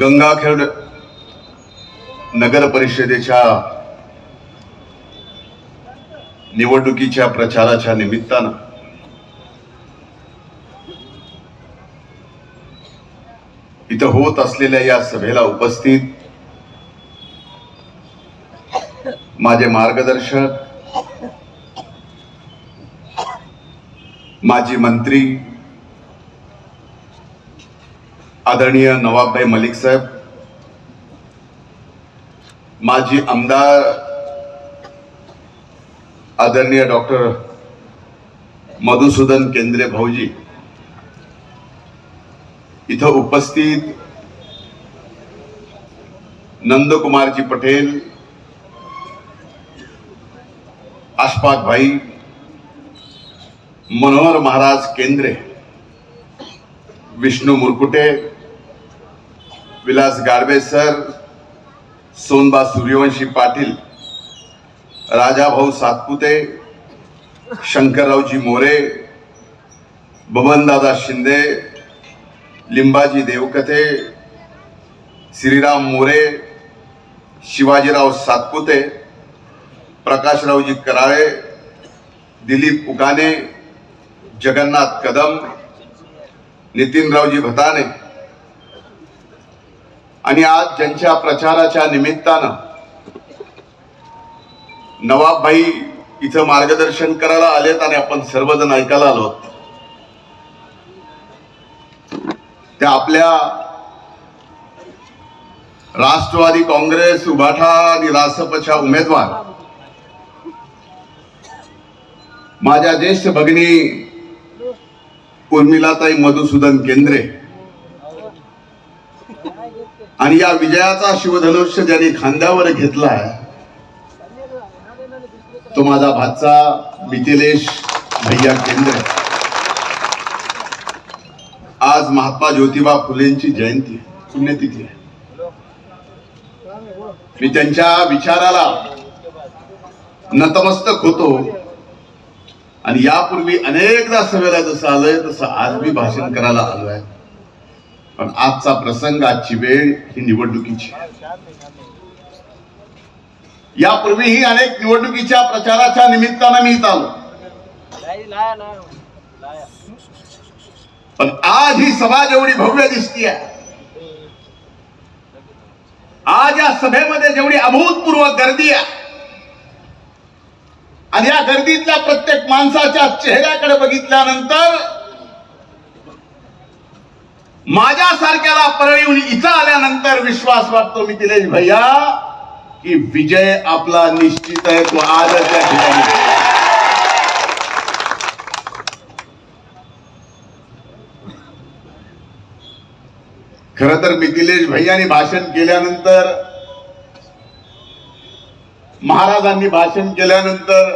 गंगाखेड नगर परिषदेच्या निवडणुकीच्या प्रचाराच्या निमित्तानं इथं होत असलेल्या या सभेला उपस्थित माझे मार्गदर्शक माजी मंत्री आदरणीय नवाबभाई मलिक साहेब माजी आमदार आदरणीय डॉक्टर मधुसूदन केंद्रे भाऊजी इथं उपस्थित नंदकुमारजी पटेल आशपाक भाई मनोहर महाराज केंद्रे विष्णू मुरकुटे विलास गाडवे सर सोनबा सूर्यवंशी पाटील राजाभाऊ सातपुते शंकररावजी मोरे बबनदादा शिंदे लिंबाजी देवकथे श्रीराम मोरे शिवाजीराव सातपुते प्रकाशरावजी कराळे दिलीप उकाने जगन्नाथ कदम नितीनरावजी भताने आणि आज ज्यांच्या प्रचाराच्या निमित्तानं नवाबभाई इथं मार्गदर्शन करायला आलेत आणि आपण सर्वजण ऐकायला आलो त्या आपल्या राष्ट्रवादी काँग्रेस उभाठा आणि रासपच्या उमेदवार माझ्या ज्येष्ठ भगिनी उर्मिलाताई मधुसूदन केंद्रे. आणि या विजयाचा शिवधनुष्य ज्यांनी खांद्यावर घेतला तो माझा भाचा मिथिलेश भैया केंद्र. आज महात्मा ज्योतिबा फुलेंची जयंती आहे, पुण्यतिथी आहे. मी त्यांच्या विचाराला नतमस्तक होतो आणि यापूर्वी अनेकदा सभेला जसं आलंय तसं आज मी भाषण करायला आलो आहे पण आजचा प्रसंग आजची वेळ ही निवडणुकीची. यापूर्वीही अनेक निवडणुकीच्या प्रचाराच्या निमित्तानं मी इथं आलो. पण आज ही सभा जेवढी भव्य दिसतीये आज या सभेमध्ये जेवढी अभूतपूर्व गर्दी आहे आणि या गर्दीतल्या प्रत्येक माणसाच्या चेहऱ्याकडे बघितल्यानंतर माझ्यासारख्याला परळीहून इथं आल्यानंतर विश्वास वाटतो मी दिलेश भैया की विजय आपला निश्चित आहे तो आजच त्या ठिकाणी खर तर मिथिलेश भैयानी भाषण केल्यानंतर महाराजांनी भाषण केल्यानंतर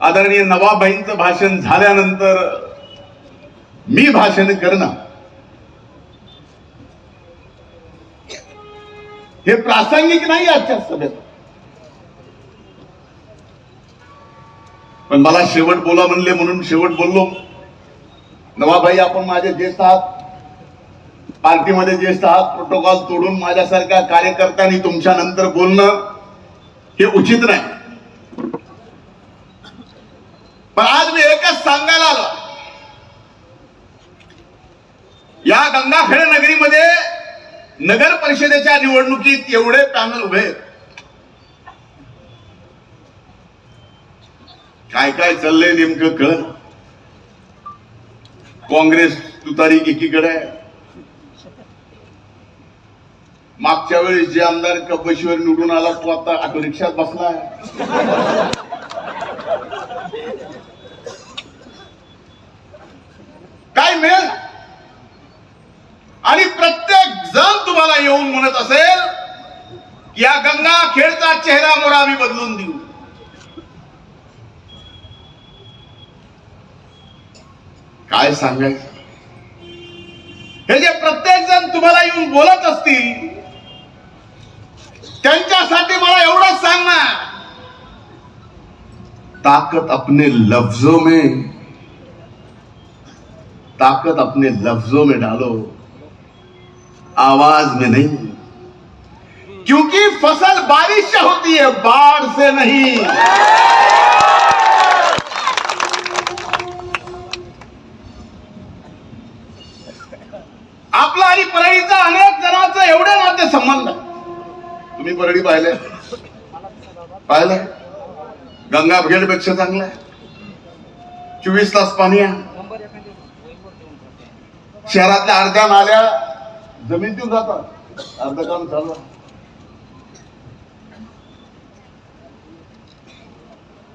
आदरणीय नवाबाईंचं भाषण झाल्यानंतर मी भाषण करणं. हे प्रासंगिक नाही आजच्या सभेत. पण मला शेवट बोला म्हणले म्हणून शेवट बोललो. नवाबाई आपण माझे ज्येष्ठ आहात. पार्टीमध्ये ज्येष्ठ आहात. प्रोटोकॉल तोडून माझ्यासारख्या कार्यकर्त्यांनी तुमच्या नंतर बोलणं हे उचित नाही. पण आज मी एकच सांगायला आलो. या गंगाखेड नगरीमध्ये नगर परिषदेच्या निवडणुकीत एवढे पॅनल उभे काय काय चाललंय नेमकं कळ काँग्रेस तुतारी एकीकडे आहे. मागच्या वेळेस जे आमदार कबशीवर निवडून आला तो आता ऑटो रिक्षात बसला काय मिळेल? आणि प्रत्येक जण तुम्हाला येऊन म्हणत असेल या गंगा खेळचा चेहरा मोरा आम्ही बदलून देऊ. काय सांगायचं? हे जे प्रत्येक जण तुम्हाला येऊन बोलत असतील त्यांच्यासाठी मला एवढंच सांगणार. ताकत अपने लफ्जों में ताकत अपने लफ्जों में डालो. आवाज में नहीं क्योंकि फसल बारिश से होती है बाढ़ से नहीं। आपला आणि परळीचा अनेक जणांचा एवढे नाते संबंध तुम्ही परळी पाहिले? पाहिलंय गंगा पेक्षा चांगलं आहे. चोवीस तास पाणी आहे शहरातल्या अर्ध्या नाल्या जमीन देऊन जातात. अर्ध काम झालं.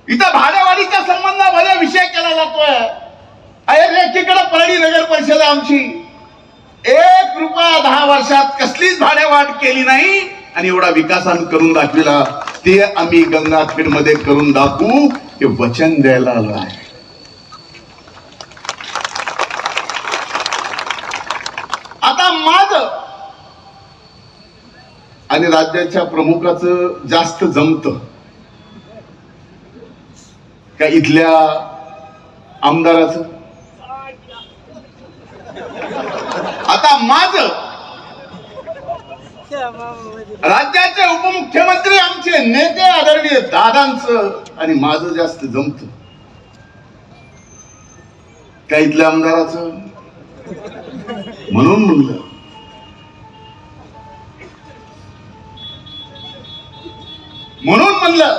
इथं भाडेवाडीच्या संबंधामध्ये विषय केला जातोय. अरे एकीकडे परळी नगर परिषद आमची. एक रुपया दहा वर्षात कसलीच भाडेवाढ केली नाही आणि एवढा विकास आम्ही करून दाखविला. ते आम्ही गंगाखेडमध्ये करून दाखवू हे वचन द्यायला आलो आहे आता माझ आणि राज्याच्या प्रमुखाचं जास्त जमत. का इथल्या आमदाराचं? आता माझ. राज्याचे उपमुख्यमंत्री आमचे नेते आदरणीय दादांचं आणि माझं जास्त जमत. का इथल्या आमदाराचं? म्हणून म्हणलं. म्हणून म्हणलं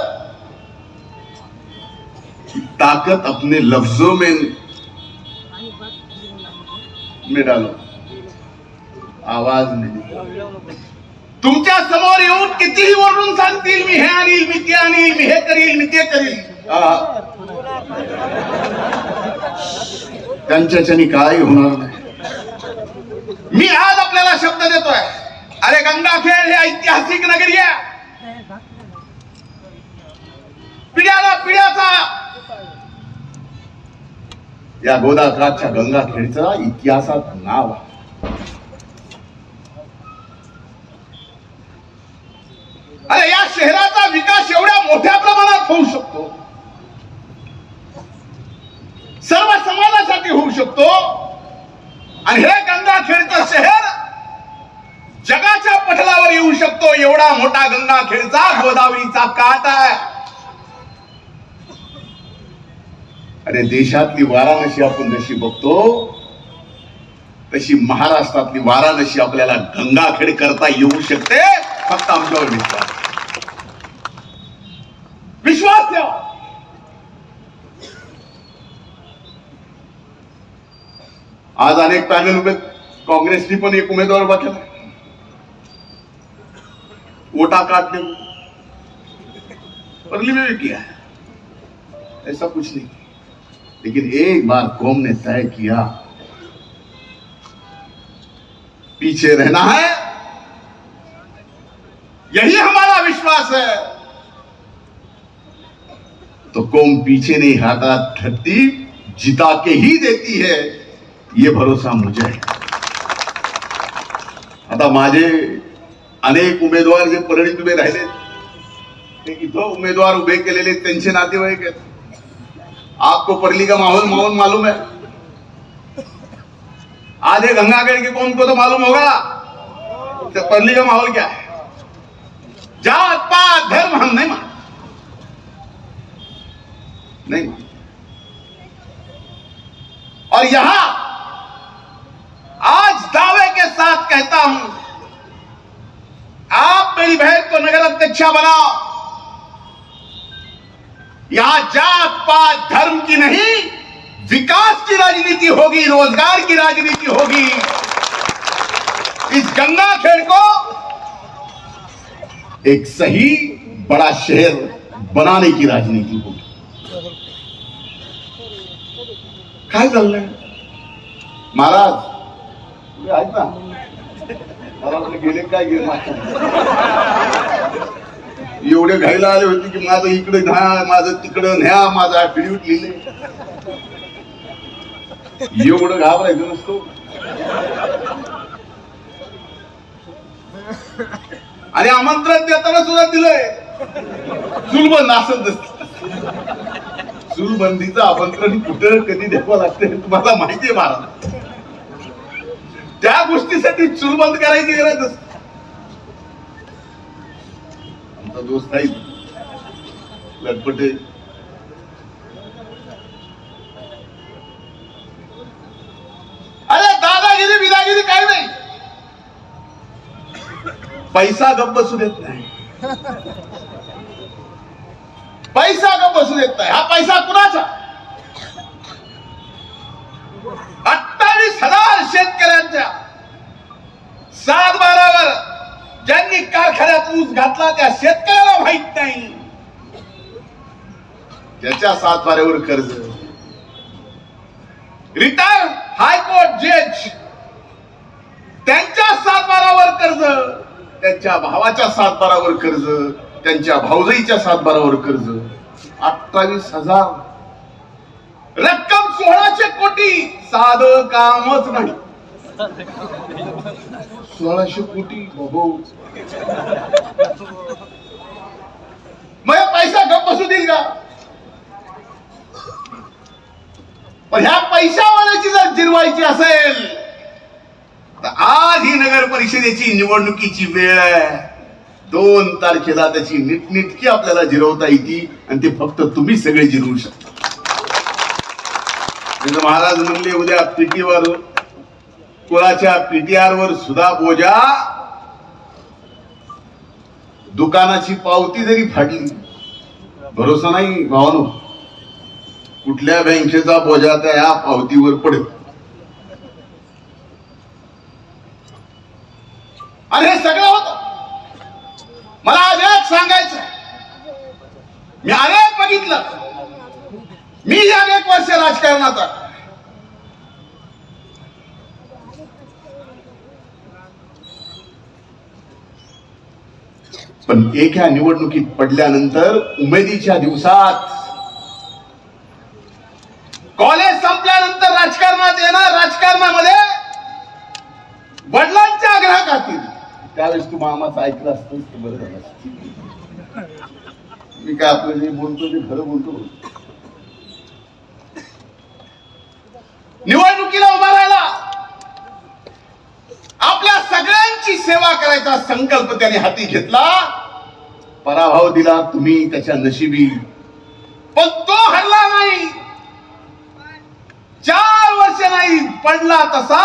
ताकत अपने लफ्जों में में डालो आवाज नाही तुमच्यासमोर येऊन कितीही ओरडून सांगतील मी हे आणील मी ते आणील मी हे करील मी ते करील. त्यांच्याच्याने काही काय होणार नाही. मी आज आपल्याला शब्द देतोय. अरे गंगाखेड हे ऐतिहासिक नगरी आहे. पिढ्याला पिढ्याचा या गोदाकाठच्या गंगाखेडचा इतिहासात नाव आहे. अरे या शहराचा विकास एवढ्या मोठ्या प्रमाणात होऊ शकतो. सर्व समाजासाठी होऊ शकतो. आणि हे गंगाखेडचं शहर जगाच्या पटलावर येऊ शकतो. एवढा मोठा गंगाखेडचा गोदावरीचा काट आहे. अरे देशातली वाराणसी आपण जशी बघतो तशी महाराष्ट्रातली वाराणसी आपल्याला गंगाखेड करता येऊ शकते फक्त आमच्यावर विश्वास. विश्वास ठेवा. आज अनेक पॅनल उभे काँग्रेसनी पण एक उमेदवार उभा केला वोटा काटने परली लिमिट भी किया ऐसा कुछ नहीं. लेकिन एक बार कौम ने तय किया, पीछे रहना है। यही हमारा विश्वास है। तो कौम पीछे नहीं हटा हटती जिता के ही देती है। ये भरोसा मुझे है। आता माझे अनेक उमेदवार जे परळीत उभे राहिले ते इथं उमेदवार उभे केलेले त्यांचे नातेवाईक आहेत आपको परली का माहौल माहौल मालूम है? आधे गंगागढ़ के कौन को तो मालूम होगा तो परली का माहौल क्या है। जात, पात, धर्म हम नहीं मान नहीं मान और यहाँ आज दावे के साथ कहता हूँ, आप मेरी बहन को नगर अध्यक्षा बनाओ। यहाँ जात पात धर्म की नहीं, विकास की राजनीति होगी, रोज़गार की राजनीति होगी। इस गंगा खेड़ को एक सही बड़ा शहर बनाने की राजनीति होगी। काय चाललंय महाराज तुम्ही आहेत ना गेले काय गेले. एवढे घायला आले होते की माझं इकडे घ्या माझं तिकडं न्या माझा ऍफिडेविट लिहिले एवढं घाबरायचं नसतो. आणि आमंत्रण देताना सुद्धा दिलंय. चुलबंद असत चुलबंदीचं आमंत्रण कुठं कधी द्यावं लागतं तुम्हाला माहितीये महाराज. त्या गोष्टीसाठी चुलबंद करायची गरज असते आमचा दोस्त नाही लटपटे. अरे दादागिरी बिदागिरी काय नाही. पैसा गप बसू देत नाही. पैसा गप बसू देत नाही. हा पैसा कुणाचा? अठ्ठावीस हजार शेतकऱ्यांच्या सात कारखान्यात ऊस घातला त्या शेतकऱ्याला माहीत नाही. त्याच्या सात बारावर कर्ज. रिटायर हायकोर्ट जज त्यांच्या सात बारावर कर्ज. त्यांच्या भावाच्या सात बारावर कर्ज. त्यांच्या भाऊजाईच्या सात बारावर कर्ज. अठ्ठावीस हजार. रक्कम सोळाशे कोटी. साध कामच नाही. सोळाशे कोटी बाबो मग पैसा गप बसू देईल का? पण ह्या पैशावाल्याची जर जिरवायची असेल तर आज ही नगर परिषदेची निवडणुकीची वेळ आहे. दोन तारखेला त्याची नीटनीटकी आपल्याला जिरवता येते आणि ते फक्त तुम्ही सगळे जिरवू शकता. महाराज म्हणले उद्या पिटीवर कुळाच्या पीटीआर वर सुद्धा बोजा. दुकानाची पावती जरी फाटली भरोसा नाही भावानो. कुठल्या बँकेचा बोजा त्या या पावतीवर पडेल? आणि हे सगळं होत. मला अनेक सांगायचं मी अनेक बघितलं. मी अनेक वर्ष राजकारणात आहे. पण एक ह्या निवडणुकीत पडल्यानंतर उमेदीच्या दिवसात कॉलेज संपल्यानंतर राजकारणात येणार राजकारणामध्ये वडिलांच्या आग्रहाखातीर त्यावेळेस तू मामाचं ऐकलं असतं बरं झालं असतं. मी काय आपलं जे बोलतो ते खरं बोलतो निवडणुकीला उभा राहिला आपल्या सगळ्यांची सेवा करायचा संकल्प त्याने हाती घेतला. पराभव दिला तुम्ही त्याच्या नशिबी. पण तो हरला नाही. चार वर्ष नाही पडला तसा.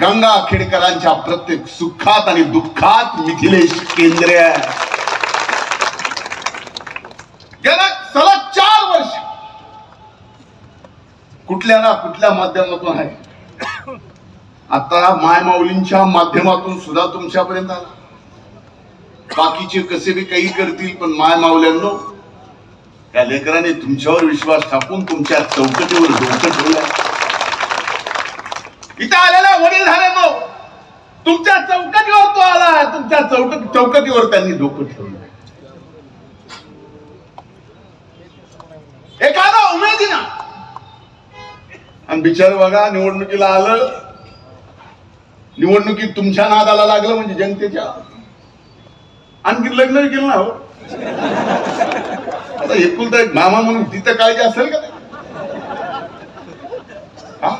गंगा खेडकरांच्या प्रत्येक सुखात आणि दुःखात मिथिलेश केंद्रे गेल्या सलग चार वर्ष. कुठल्या ना कुठल्या माध्यमातून आहे. आता मायमाऊलींच्या माध्यमातून सुद्धा तुमच्यापर्यंत आला. बाकीचे कसे बी काही करतील पण माय माऊल्यांनो त्या लेकराने तुमच्यावर विश्वास टाकून तुमच्या चौकटीवर डोकं ठेवलं. इथं आलेल्या वडीलधाऱ्यांनो तुमच्या चौकटीवर तो आला. तुमच्या चौक चौकटीवर त्यांनी डोकं ठेवलं. एखादा उमेदीना आणि बिचार बघा निवडणुकीला आलं निवडणुकीत तुमच्या नादाला लागलं म्हणजे जनतेच्या? आणखी लग्न केलं ना हो? आता एकुलता एक मामा म्हणून तिथं काळजी असेल का? हा?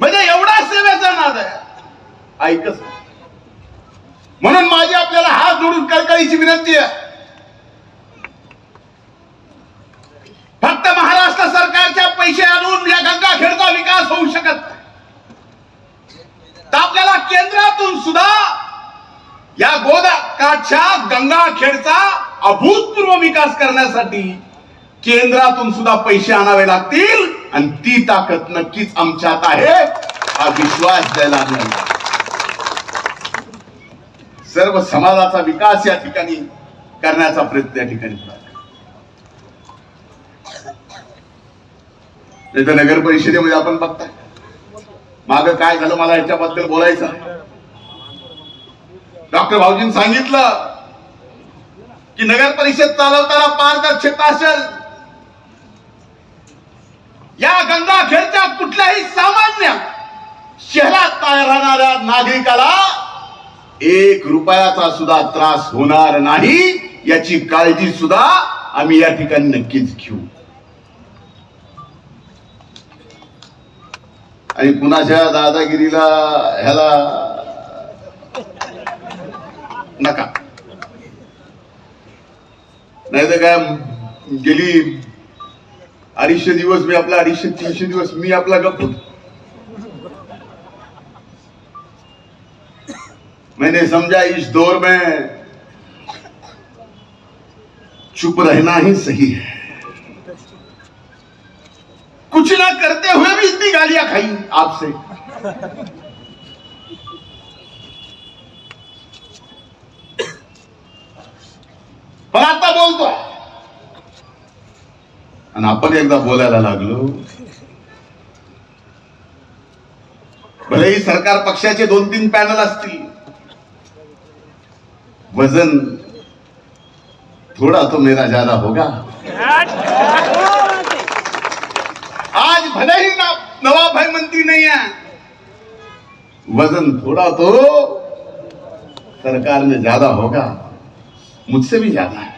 म्हणजे एवढा सेवेचा नाद आहे. ऐकच. म्हणून माझी आपल्याला हात जोडून कळकळीची विनंती आहे. फक्त महाराष्ट्र सरकारच्या पैसे आणून या गंगाखेडचा विकास होऊ शकत तर आपल्याला केंद्रातून सुद्धा या गोदाच्या गंगाखेडचा अभूतपूर्व विकास करण्यासाठी केंद्रातून सुद्धा पैसे आणावे लागतील आणि ती ताकद नक्कीच आमच्यात आहे हा विश्वास द्यायला सर्व समाजाचा विकास या ठिकाणी करण्याचा प्रयत्न या ठिकाणी होणार आहे. नाही तर नगर परिषदेमध्ये आपण बघताय. माग काय झालं मला याच्याबद्दल बोलायचं? डॉक्टर भाऊजींनी सांगितलं की नगर परिषद चालवताना पारदर्शकता असेल. या गंगाखेडच्या कुठल्याही सामान्य शहरात राहणाऱ्या नागरिकाला एक रुपयाचा सुद्धा त्रास होणार नाही याची काळजी सुद्धा आम्ही या ठिकाणी नक्कीच घेऊ. आणि कुणाच्या दादागिरीला ह्याला नका. नाही तर काय गेली अडीचशे दिवस मी आपला अडीचशे तीनशे दिवस मी आपला गप्प होतो. मैंने समझा इस दौर में चुप रहना ही सही है। कुछ ना करते हुए भी इतनी गालियां खाई आपसे। पण आता बोलतोय। आणि आपण एकदा बोलायला लागलो। भलेही सरकार पक्षाचे दोन तीन पॅनल असतील। वजन थोड़ा तो मेरा ज्यादा होगा। आज भले ही ना नवाब भाई मंत्री नहीं है वज़न थोड़ा तो सरकार में ज़्यादा होगा, मुझसे भी ज़्यादा है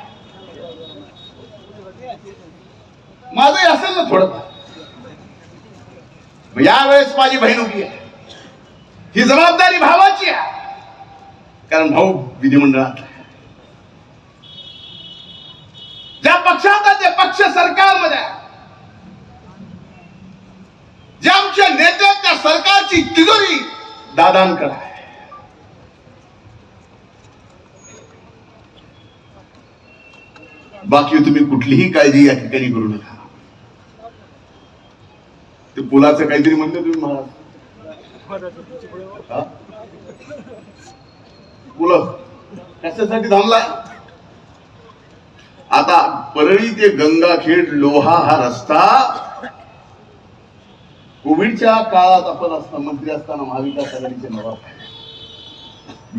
माझं असेल ना थोडं यावेळेस माझी बहीण उभी आहे ही जबाबदारी भावाची आहे कारण भाऊ विधिमंडळात. ज्या पक्षात आहे ते पक्ष सरकारमध्ये आहे. जे आमच्या नेत्या त्या सरकारची तिजोरी दादांकडे आहे. बाकी तुम्ही कुठलीही काळजी या ठिकाणी करू नका. ते पुलाचं काहीतरी म्हणलं तुम्ही महाराज पुल. कशासाठी थांबला? आता परळी ते गंगाखेड लोहा हा रस्ता कोविडच्या काळात आपण असता मंत्री असताना महाविकास आघाडीचे नवाब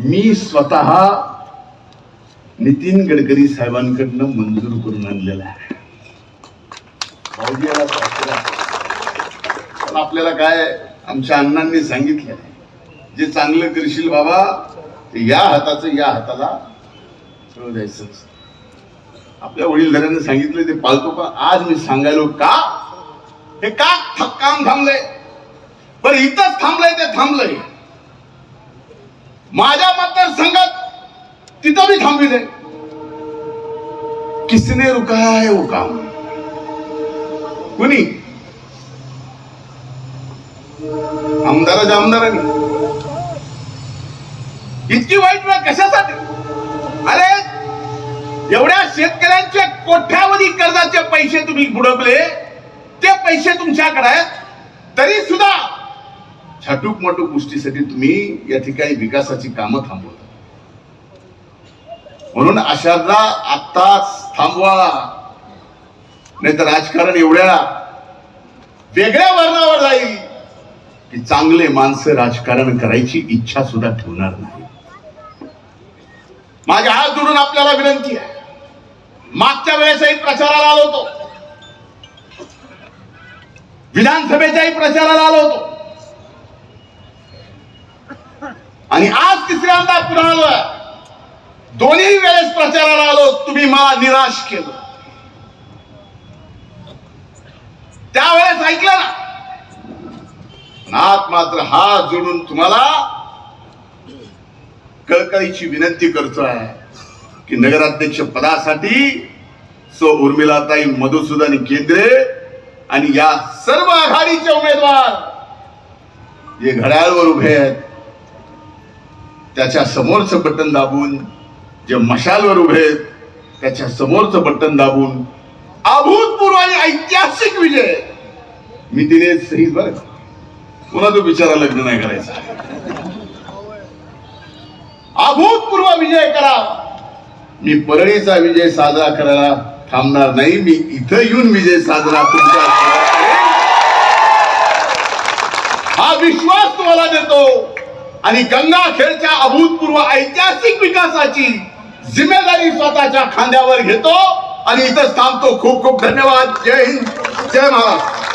मी स्वतः नितीन गडकरी साहेबांकडनं मंजूर करून आणलेला आहे. भाऊजी पण आपल्याला काय आमच्या अण्णांनी सांगितलं जे चांगलं करशील बाबा ते या हाताचं या हाताला द्यायचं. आपल्या वडीलधाऱ्यांनी सांगितलं ते पाळतो पण आज मी सांगायलो का? हे का थक्काम काम थांबलंय? पण इथंच थांबलंय ते थांबलंय. माझ्या मतदारसंघात तिथं मी थांबविले किसने रुकाया है वो काम? कुणी? आमदाराच्या आमदारांनी इतकी वाईट वेळ कशासाठी? अरे एवढ्या शेतकऱ्यांचे कोठ्यावधी कर्जाचे पैसे तुम्ही बुडवले ते पैसे तुमच्याकडे तरी सुद्धा छाटूक मटूक गोष्टीसाठी तुम्ही या ठिकाणी विकासाची कामं थांबवता. म्हणून अशांना आत्ताच थांबवा. नाही तर राजकारण एवढ्या वेगळ्या वर्णावर जाईल की चांगले माणसं राजकारण करायची इच्छा सुद्धा ठेवणार नाही. माझ्या हात जोडून आपल्याला विनंती आहे. मागच्या वेळेसही प्रचाराला आलो होतो. विधानसभेच्याही प्रचाराला आलो होतो. आणि आज तिसऱ्यांदा पुन्हा दोन्ही वेळेस प्रचाराला आलो. तुम्ही मला निराश केलं. त्यावेळेस ऐकलं ना. नात मात्र हात जोडून तुम्हाला कळकळीची विनंती करतोय की नगराध्यक्ष पदासाठी सो उर्मिलाताई मधुसूदन केंद्रे आणि या सर्व आघाडीचे उमेदवार जे घड्याळवर उभे आहेत त्याच्या समोरचं बटन दाबून जे मशालवर उभे आहेत त्याच्या समोरचं बटन दाबून अभूतपूर्व आणि ऐतिहासिक विजय मी तिने सही बर पुन्हा तो बिचारा लग्न नाही करायचा. अभूतपूर्व विजय करा. मी परळीचा विजय साजरा करायला थांबणार नाही. मी इथं येऊन विजय साजरा तुमच्या हा विश्वास तुम्हाला देतो. आणि गंगाखेडच्या अभूतपूर्व ऐतिहासिक विकासाची जिम्मेदारी स्वतःच्या खांद्यावर घेतो. आणि इथंच थांबतो. खूप खूप धन्यवाद. जय हिंद. जय महाराष्ट्र.